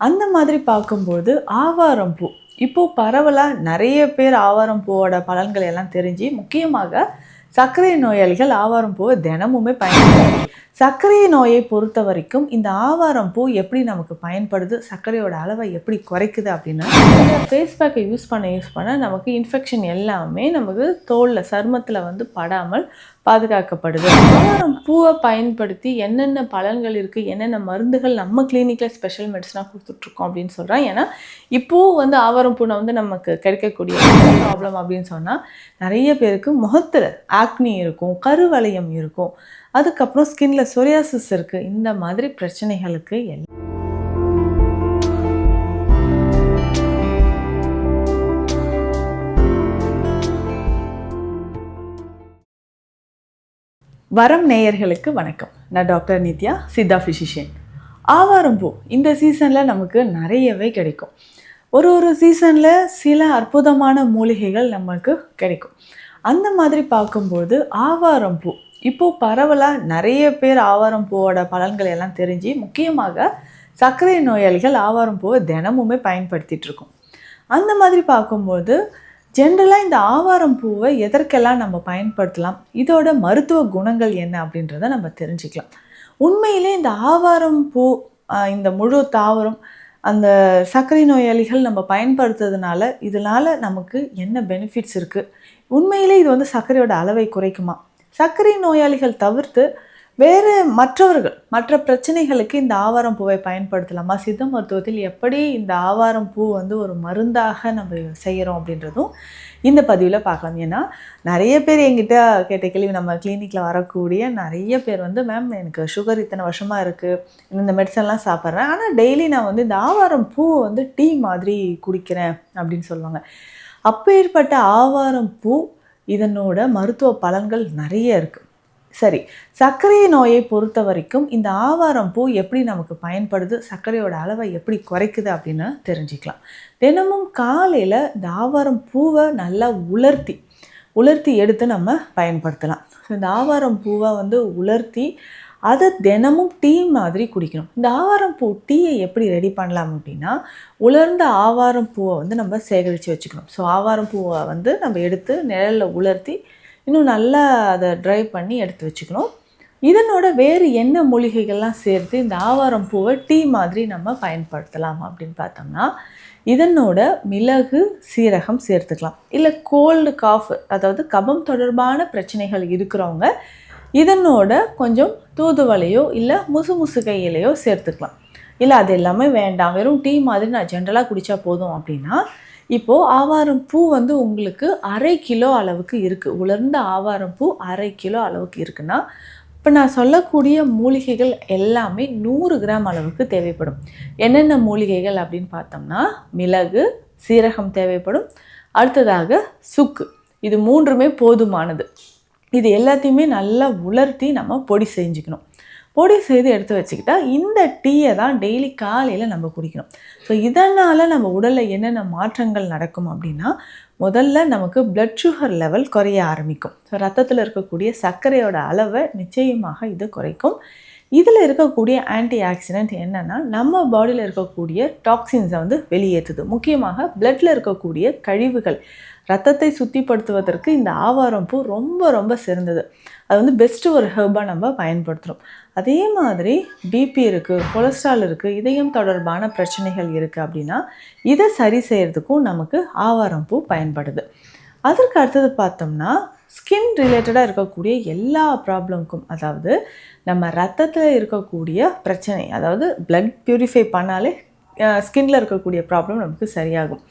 அந்த மாதிரி பார்க்கும்போது ஆவாரம் பூ. இப்போது பரவலாக நிறைய பேர் ஆவாரம் பூவோட பலன்கள் எல்லாம் தெரிஞ்சு முக்கியமாக சர்க்கரை நோயாளிகள் ஆவாரம் பூவை தினமுமே பயன்படுது சர்க்கரை நோயை பொறுத்த வரைக்கும் இந்த ஆவாரம் பூ எப்படி நமக்கு பயன்படுது சர்க்கரையோட அளவை எப்படி குறைக்குது அப்படின்னா இந்த ஃபேஸ் பேக்கை யூஸ் பண்ண யூஸ் பண்ண நமக்கு இன்ஃபெக்ஷன் எல்லாமே நமக்கு தோலில் சருமத்தில் வந்து படாமல் பாதுகாக்கப்படுது. ஆவாரம் பூவை பயன்படுத்தி என்னென்ன பலன்கள் இருக்குது என்னென்ன மருந்துகள் நம்ம கிளினிக்கில் ஸ்பெஷல் மெடிசனாக கொடுத்துட்ருக்கோம் அப்படின்னு சொல்கிறேன் ஏன்னா இப்போவும் வந்து ஆவாரம் பூனை வந்து நமக்கு கிடைக்கக்கூடிய ப்ராப்ளம் அப்படின்னு சொன்னால் நிறைய பேருக்கு முகத்தில் ஆக்னி இருக்கும் கருவளையம் இருக்கும். அதுக்கப்புறம் ஸ்கின்ல சொரியாசிஸ் இருக்குது இந்த மாதிரி பிரச்சனைகளுக்கு எல்லாம் வரம் நேயர்களுக்கு வணக்கம். நான் டாக்டர் நித்யா சித்தா ஃபிசிஷியன் ஆவாரம்பூ இந்த சீசனில் நமக்கு நிறையவே கிடைக்கும். ஒரு ஒரு சீசனில் சில அற்புதமான மூலிகைகள் நமக்கு கிடைக்கும். அந்த மாதிரி பார்க்கும்போது ஆவாரம்பூ இப்போது பரவலாக நிறைய பேர் ஆவாரம் பூவோட பலன்கள் எல்லாம் தெரிஞ்சு முக்கியமாக சர்க்கரை நோயாளிகள் ஆவாரம் பூவை தினமுமே பயன்படுத்திகிட்ருக்கோம் அந்த மாதிரி பார்க்கும்போது ஜென்ரலாக இந்த ஆவாரம் பூவை எதற்கெல்லாம் நம்ம பயன்படுத்தலாம்? இதோட மருத்துவ குணங்கள் என்ன அப்படின்றத நம்ம தெரிஞ்சுக்கலாம். உண்மையிலே இந்த ஆவாரம் பூ இந்த முழு தாவரம் அந்த சர்க்கரை நோயாளிகள் நம்ம பயன்படுத்துறதுனால இதனால் நமக்கு என்ன பெனிஃபிட்ஸ் இருக்குது உண்மையிலே இது வந்து சர்க்கரையோட அளவை குறைக்குமா? சர்க்கரை நோயாளிகள் தவிர்த்து வேறு மற்றவர்கள் மற்ற பிரச்சனைகளுக்கு இந்த ஆவாரம் பூவை பயன்படுத்தலாமா? சித்த மருத்துவத்தில் எப்படி இந்த ஆவாரம் பூ வந்து ஒரு மருந்தாக நம்ம செய்கிறோம் அப்படின்றதும் இந்த பதிவில் பார்க்கலாம். ஏன்னா நிறைய பேர் என்கிட்ட கேட்ட கேள்வி நம்ம கிளினிக்கில் வரக்கூடிய நிறைய பேர் வந்து மேம் எனக்கு சுகர் இத்தனை வருஷமாக இருக்குது இந்த மெடிசன்லாம் சாப்பிட்றேன். ஆனால் டெய்லி நான் வந்து இந்த ஆவாரம் பூ வந்து டீ மாதிரி குடிக்கிறேன். அப்படின்னு சொல்லுவாங்க. அப்பேற்பட்ட ஆவாரம் பூ இதனோட மருத்துவ பலன்கள் நிறைய இருக்குது சரி சர்க்கரை நோயை பொறுத்த வரைக்கும் இந்த ஆவாரம் பூ எப்படி நமக்கு பயன்படுது சர்க்கரையோட அளவை எப்படி குறைக்குது அப்படின்னு தெரிஞ்சுக்கலாம். தினமும் காலையில் இந்த ஆவாரம் பூவை நல்லா உலர்த்தி உலர்த்தி எடுத்து நம்ம பயன்படுத்தலாம். ஸோ இந்த ஆவாரம் பூவை வந்து உலர்த்தி அதை தினமும் டீ மாதிரி குடிக்கணும். இந்த ஆவாரம் பூ டீயை எப்படி ரெடி பண்ணலாம் அப்படின்னா உலர்ந்த ஆவாரம் பூவை வந்து நம்ம சேகரித்து வச்சுக்கணும். ஸோ ஆவாரம் பூவை வந்து நம்ம எடுத்து நிழலில் உலர்த்தி இன்னும் நல்லா அதை ட்ரை பண்ணி எடுத்து வச்சுக்கணும். இதனோட வேறு என்ன மூலிகைகள்லாம் சேர்த்து இந்த ஆவாரம் பூவை டீ மாதிரி நம்ம பயன்படுத்தலாம் அப்படின்னு பார்த்தோம்னா இதனோட மிளகு சீரகம் சேர்த்துக்கலாம். இல்லை கோல்டு காஃப் அதாவது கபம் தொடர்பான பிரச்சனைகள் இருக்கிறவங்க இதனோட கொஞ்சம் தூதுவலையோ இல்லை முசு முசுகை இலையோ சேர்த்துக்கலாம். இல்லை அது எல்லாமே வேண்டாம். வெறும் டீ மாதிரி நான் ஜென்ரலாக குடித்தா போதும் அப்படின்னா இப்போது ஆவாரம் பூ வந்து உங்களுக்கு அரை கிலோ அளவுக்கு இருக்குது உலர்ந்த ஆவாரம் பூ அரை கிலோ அளவுக்கு இருக்குன்னா இப்போ நான் சொல்லக்கூடிய மூலிகைகள் எல்லாமே நூறு கிராம் அளவுக்கு தேவைப்படும். என்னென்ன மூலிகைகள் அப்படின்னு பார்த்தோம்னா மிளகு சீரகம் தேவைப்படும். அடுத்ததாக சுக்கு. இது மூன்றுமே போதுமானது. இது எல்லாத்தையுமே நல்லா உலர்த்தி நம்ம பொடி செஞ்சுக்கணும். பொடி செய்து எடுத்து வச்சுக்கிட்டா இந்த டீயை தான் டெய்லி காலையில் நம்ம குடிக்கணும். ஸோ இதனால் நம்ம உடலில் என்னென்ன மாற்றங்கள் நடக்கும் அப்படின்னா முதல்ல நமக்கு பிளட் சுகர் லெவல் குறைய ஆரம்பிக்கும். ஸோ ரத்தத்தில் இருக்கக்கூடிய சர்க்கரையோட அளவை நிச்சயமாக இது குறைக்கும். இதில் இருக்கக்கூடிய ஆன்டி ஆக்சிடென்ட் என்னென்னா நம்ம பாடியில் இருக்கக்கூடிய டாக்ஸின்ஸை வந்து வெளியேற்றுது. முக்கியமாக பிளட்டில் இருக்கக்கூடிய கழிவுகள். ரத்தத்தை சுத்திப்படுத்துவதற்கு இந்த ஆவாரம் பூ ரொம்ப ரொம்ப சிறந்தது. அது வந்து பெஸ்ட்டு ஒரு ஹெர்பாக நம்ம பயன்படுத்துகிறோம் அதே மாதிரி பிபி இருக்குது கொலஸ்ட்ரால் இருக்குது இதயம் தொடர்பான பிரச்சனைகள் இருக்குது அப்படின்னா இதை சரி செய்கிறதுக்கும் நமக்கு ஆவாரம் பூ பயன்படுது. அதற்கு அடுத்தது பார்த்தோம்னா ஸ்கின் ரிலேட்டடாக இருக்கக்கூடிய எல்லா ப்ராப்ளம்க்கும் அதாவது நம்ம ரத்தத்தில் இருக்கக்கூடிய பிரச்சனை அதாவது பிளட் ப்யூரிஃபை பண்ணாலே ஸ்கின்ல இருக்கக்கூடிய ப்ராப்ளம் நமக்கு சரியாகும்.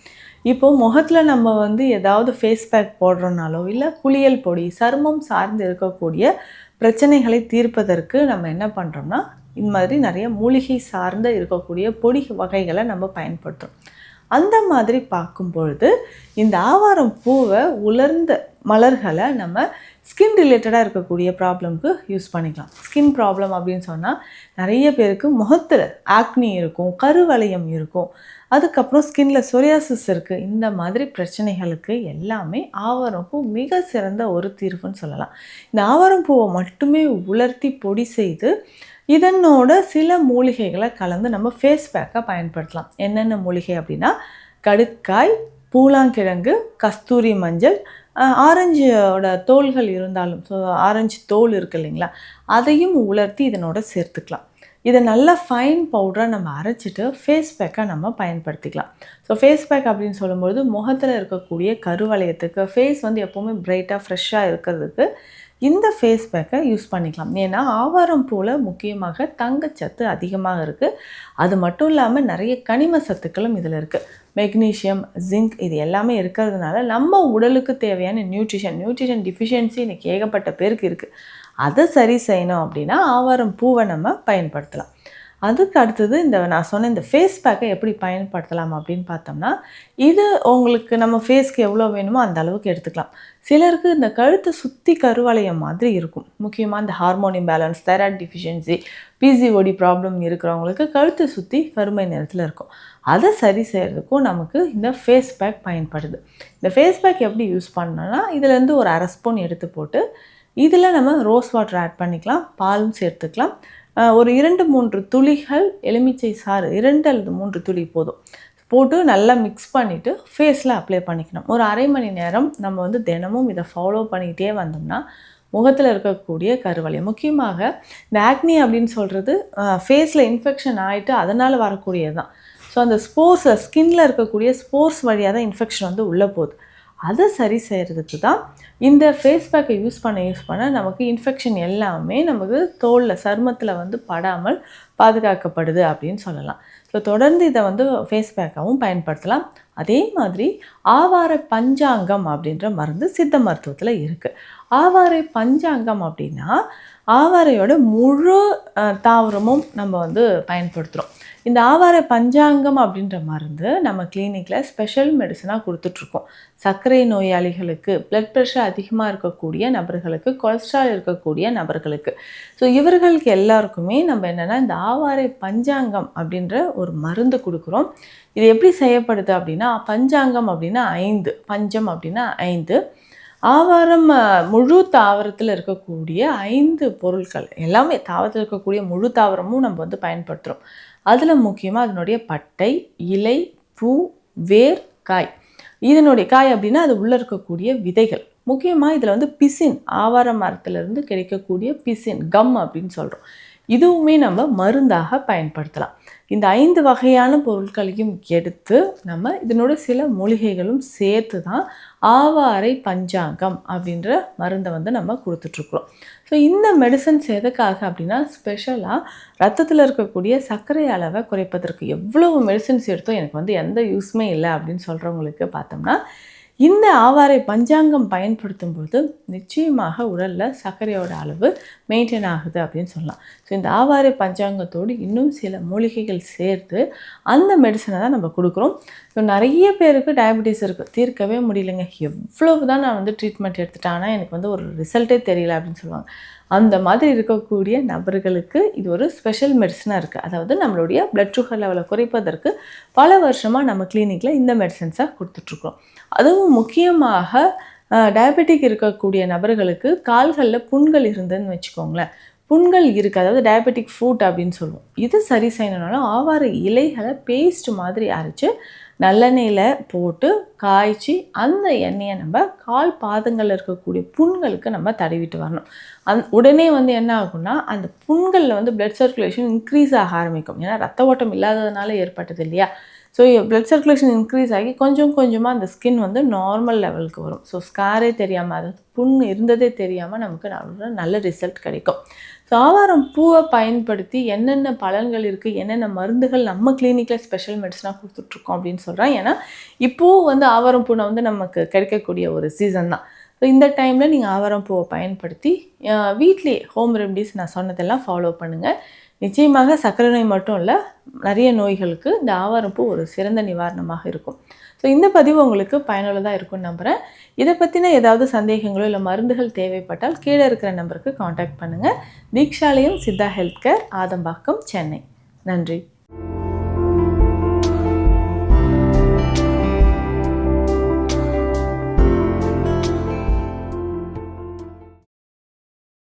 இப்போது முகத்தில் நம்ம வந்து ஏதாவது ஃபேஸ் பேக் போடுறோனாலோ இல்லை குளியல் பொடி சருமம் சார்ந்து இருக்கக்கூடிய பிரச்சனைகளை தீர்ப்பதற்கு நம்ம என்ன பண்ணுறோம்னா இந்த மாதிரி நிறைய மூலிகை சார்ந்த இருக்கக்கூடிய பொடி வகைகளை நம்ம பயன்படுத்துகிறோம் அந்த மாதிரி பார்க்கும் பொழுது இந்த ஆவாரம் பூவை உலர்ந்த மலர்களை நம்ம ஸ்கின் ரிலேட்டடாக இருக்கக்கூடிய ப்ராப்ளம்க்கு யூஸ் பண்ணிக்கலாம். ஸ்கின் ப்ராப்ளம் அப்படின்னு சொன்னால் நிறைய பேருக்கு முகத்தில் ஆக்னி இருக்கும் கருவளையம் இருக்கும். அதுக்கப்புறம் ஸ்கின்ல சொரியாசிஸ் இருக்குது இந்த மாதிரி பிரச்சனைகளுக்கு எல்லாமே ஆவாரம்பூ மிக சிறந்த ஒரு தீர்வுன்னு சொல்லலாம். இந்த ஆவாரம்பூவை மட்டுமே உலர்த்தி பொடி செய்து இதனோட சில மூலிகைகளை கலந்து நம்ம ஃபேஸ் பேக்காக பயன்படுத்தலாம். என்னென்ன மூலிகை அப்படின்னா கடுக்காய் பூலாங்கிழங்கு கஸ்தூரி மஞ்சள் ஆரஞ்சோட தோல்கள் இருந்தாலும் ஸோ ஆரஞ்சு தோல் இருக்கு இல்லைங்களா? அதையும் உலர்த்தி இதனோட சேர்த்துக்கலாம். இதை நல்லா ஃபைன் பவுடராக நம்ம அரைச்சிட்டு ஃபேஸ் பேக்காக நம்ம பயன்படுத்திக்கலாம். ஸோ ஃபேஸ் பேக் அப்படின்னு சொல்லும்போது முகத்தில் இருக்கக்கூடிய கருவளையத்துக்கு ஃபேஸ் வந்து எப்போவுமே பிரைட்டாக ஃப்ரெஷ்ஷாக இருக்கிறதுக்கு இந்த ஃபேஸ் பேக்கை யூஸ் பண்ணிக்கலாம். ஏன்னா ஆவாரம் போல் முக்கியமாக தங்கச்சத்து அதிகமாக இருக்குது அது மட்டும் இல்லாமல் நிறைய கனிம சத்துக்களும் இதில் இருக்குது மெக்னீஷியம் ஜிங்க் இது எல்லாமே இருக்கிறதுனால நம்ம உடலுக்கு தேவையான நியூட்ரிஷன் நியூட்ரிஷன் டிஃபிஷியன்சி இன்னைக்கு ஏகப்பட்ட பேருக்கு இருக்குது அதை சரி செய்யணும் அப்படின்னா ஆவாரம் பூவை நம்ம பயன்படுத்தலாம். அதுக்கு அடுத்தது இந்த நான் சொன்ன இந்த ஃபேஸ் பேக்கை எப்படி பயன்படுத்தலாம் அப்படின்னு பார்த்தோம்னா இது உங்களுக்கு நம்ம ஃபேஸ்க்கு எவ்வளோ வேணுமோ அந்த அளவுக்கு எடுத்துக்கலாம். சிலருக்கு இந்த கழுத்தை சுற்றி கருவளையம் மாதிரி இருக்கும். முக்கியமாக இந்த hormone imbalance thyroid deficiency PCOD problem இருக்கிறவங்களுக்கு கழுத்தை சுற்றி கருமை நிறத்தில் இருக்கும். அதை சரி செய்கிறதுக்கும் நமக்கு இந்த ஃபேஸ் பேக் பயன்படுது. இந்த ஃபேஸ் பேக் எப்படி யூஸ் பண்ணோன்னா இதுலேருந்து ஒரு அரை ஸ்பூன் எடுத்து போட்டு இதில் நம்ம ரோஸ் வாட்டர் ஆட் பண்ணிக்கலாம் பாலும் சேர்த்துக்கலாம். ஒரு இரண்டு மூன்று துளிகள் எலுமிச்சை சாறு இரண்டு அல்லது மூன்று துளி போதும். போட்டு நல்லா மிக்ஸ் பண்ணிவிட்டு ஃபேஸில் அப்ளை பண்ணிக்கணும். ஒரு அரை மணி நேரம் நம்ம வந்து தினமும் இதை ஃபாலோ பண்ணிக்கிட்டே வந்தோம்னா முகத்தில் இருக்கக்கூடிய கருவலை. முக்கியமாக இந்த ஆக்னி அப்படின்னு சொல்கிறது ஃபேஸில் இன்ஃபெக்ஷன் ஆகிட்டு அதனால் வரக்கூடியது தான் ஸோ அந்த ஸ்போர்ஸில் ஸ்கின்ல இருக்கக்கூடிய ஸ்போர்ஸ் வழியாக தான் இன்ஃபெக்ஷன் வந்து உள்ளே போகுது. அதை சரி செய்கிறதுக்கு தான் இந்த ஃபேஸ் பேக்கை யூஸ் பண்ண யூஸ் பண்ண நமக்கு இன்ஃபெக்ஷன் எல்லாமே நமக்கு தோலில் சருமத்தில் வந்து படாமல் பாதுகாக்கப்படுது அப்படின்னு சொல்லலாம். ஸோ தொடர்ந்து இதை வந்து ஃபேஸ் பேக்காகவும் பயன்படுத்தலாம். அதே மாதிரி ஆவார பஞ்சாங்கம் அப்படின்ற மருந்து சித்த மருத்துவத்தில் இருக்குது ஆவாரை பஞ்சாங்கம் அப்படின்னா ஆவாரையோட முழு தாவரமும் நம்ம வந்து பயன்படுத்துகிறோம் இந்த ஆவார பஞ்சாங்கம் அப்படின்ற மருந்து நம்ம கிளினிக்கில் ஸ்பெஷல் மெடிசனாக கொடுத்துட்ருக்கோம். சர்க்கரை நோயாளிகளுக்கு பிளட் ப்ரெஷர் அதிகமாக இருக்கக்கூடிய நபர்களுக்கு கொலஸ்ட்ரால் இருக்கக்கூடிய நபர்களுக்கு. ஸோ இவர்களுக்கு எல்லாருக்குமே நம்ம என்னென்னா இந்த ஆவாரை பஞ்சாங்கம் அப்படின்ற ஒரு மருந்து கொடுக்குறோம். இது எப்படி செய்யப்படுது அப்படின்னா பஞ்சாங்கம் அப்படின்னா ஐந்து பஞ்சம் அப்படின்னா ஐந்து. ஆவாரம் முழு தாவரத்தில் இருக்கக்கூடிய ஐந்து பொருட்கள் எல்லாமே தாவரத்தில் இருக்கக்கூடிய முழு தாவரமும் நம்ம வந்து பயன்படுத்துகிறோம் அதில் முக்கியமாக அதனுடைய பட்டை இலை பூ வேர் காய். இதனுடைய காய் அப்படின்னா அது உள்ளே இருக்கக்கூடிய விதைகள். முக்கியமாக இதில் வந்து பிசின் ஆவார மரத்துலேருந்து கிடைக்கக்கூடிய பிசின் கம் அப்படின்னு சொல்கிறோம் இதுவுமே நம்ம மருந்தாக பயன்படுத்தலாம். இந்த ஐந்து வகையான பொருட்களையும் எடுத்து நம்ம இதனோட சில மூலிகைகளும் சேர்த்து தான் ஆவாரை பஞ்சாங்கம் அப்படின்ற மருந்தை வந்து நம்ம கொடுத்துட்ருக்குறோம். ஸோ இந்த மெடிசன்ஸ் எதுக்காக அப்படின்னா ஸ்பெஷலாக ரத்தத்தில் இருக்கக்கூடிய சர்க்கரை அளவை குறைப்பதற்கு எவ்வளவு மெடிசன்ஸ் எடுத்தோம் எனக்கு வந்து எந்த யூஸுமே இல்லை அப்படின்னு சொல்கிறவங்களுக்கு பார்த்தோம்னா இந்த ஆவாரை பஞ்சாங்கம் பயன்படுத்தும் போது நிச்சயமாக உடலில் சர்க்கரையோட அளவு மெயின்டைன் ஆகுது அப்படின்னு சொல்லலாம். ஸோ இந்த ஆவாரை பஞ்சாங்கத்தோடு இன்னும் சில மூலிகைகள் சேர்த்து அந்த மெடிசனை தான் நம்ம கொடுக்குறோம். இப்போ நிறைய பேருக்கு டயபெட்டிஸ் இருக்குது தீர்க்கவே முடியலைங்க. எவ்வளவு தான் நான் வந்து ட்ரீட்மெண்ட் எடுத்துட்டேன் ஆனால் எனக்கு வந்து ஒரு ரிசல்ட்டே தெரியல அப்படின்னு சொல்லுவாங்க. அந்த மாதிரி இருக்கக்கூடிய நபர்களுக்கு இது ஒரு ஸ்பெஷல் மெடிசனாக இருக்குது அதாவது நம்மளுடைய பிளட் சுகர் லெவலை குறைப்பதற்கு பல வருஷமாக நம்ம கிளினிக்கில் இந்த மெடிசன்ஸாக கொடுத்துட்ருக்கோம். அதுவும் முக்கியமாக டயபெட்டிக் இருக்கக்கூடிய நபர்களுக்கு கால்களில் புண்கள் இருந்ததுன்னு வச்சுக்கோங்களேன். புண்கள் இருக்குது அதாவது டயபெட்டிக் ஃபுட் அப்படின்னு சொல்லுவோம். இது சரி செய்யணும்னாலும் ஆவார இலைகளை பேஸ்ட் மாதிரி அரைச்சி நல்லெண்ணெயில் போட்டு காய்ச்சி அந்த எண்ணெயை நம்ம கால் பாதங்களில் இருக்கக்கூடிய புண்களுக்கு நம்ம தடவிட்டு வரணும். அந் உடனே வந்து என்ன ஆகும்னா அந்த புண்களில் வந்து பிளட் சர்க்குலேஷன் இன்க்ரீஸ் ஆக ஆரம்பிக்கும். ஏன்னா ரத்த ஓட்டம் இல்லாததுனால ஏற்பட்டது இல்லையா? ஸோ பிளட் சர்க்குலேஷன் இன்க்ரீஸ் ஆகி கொஞ்சம் கொஞ்சமாக அந்த ஸ்கின் வந்து நார்மல் லெவலுக்கு வரும். ஸோ ஸ்காரே தெரியாமல் அதாவது புண் இருந்ததே தெரியாமல் நமக்கு நல்ல நல்ல ரிசல்ட் கிடைக்கும். தாவாரம் ஆவாரம் பூவை பயன்படுத்தி என்னென்ன பலன்கள் இருக்குது என்னென்ன மருந்துகள் நம்ம கிளினிக்கில் ஸ்பெஷல் மெடிசனாக கொடுத்துட்ருக்கோம் அப்படின்னு சொல்கிறேன் ஏன்னா இப்போவும் வந்து ஆவாரம் பூனை வந்து நமக்கு கிடைக்கக்கூடிய ஒரு சீசன் தான். ஸோ இந்த டைமில் நீங்கள் ஆவாரம் பூவை பயன்படுத்தி வீட்லேயே ஹோம் ரெமடிஸ் நான் சொன்னதெல்லாம் ஃபாலோ பண்ணுங்கள் நிச்சயமாக சர்க்கரை நோய் மட்டும் இல்லை நிறைய நோய்களுக்கு இந்த ஆவாரம் பூ ஒரு சிறந்த நிவாரணமாக இருக்கும். ஸோ இந்த பதிவு உங்களுக்கு பயனுள்ளதாக இருக்கும்னு நம்புகிறேன் இதை பற்றின ஏதாவது சந்தேகங்களோ இல்லை மருந்துகள் தேவைப்பட்டால் கீழே இருக்கிற நம்பருக்கு காண்டாக்ட் பண்ணுங்கள் தீக்ஷாலயம் சித்தா ஹெல்த் கேர் ஆதம்பாக்கம் சென்னை. நன்றி.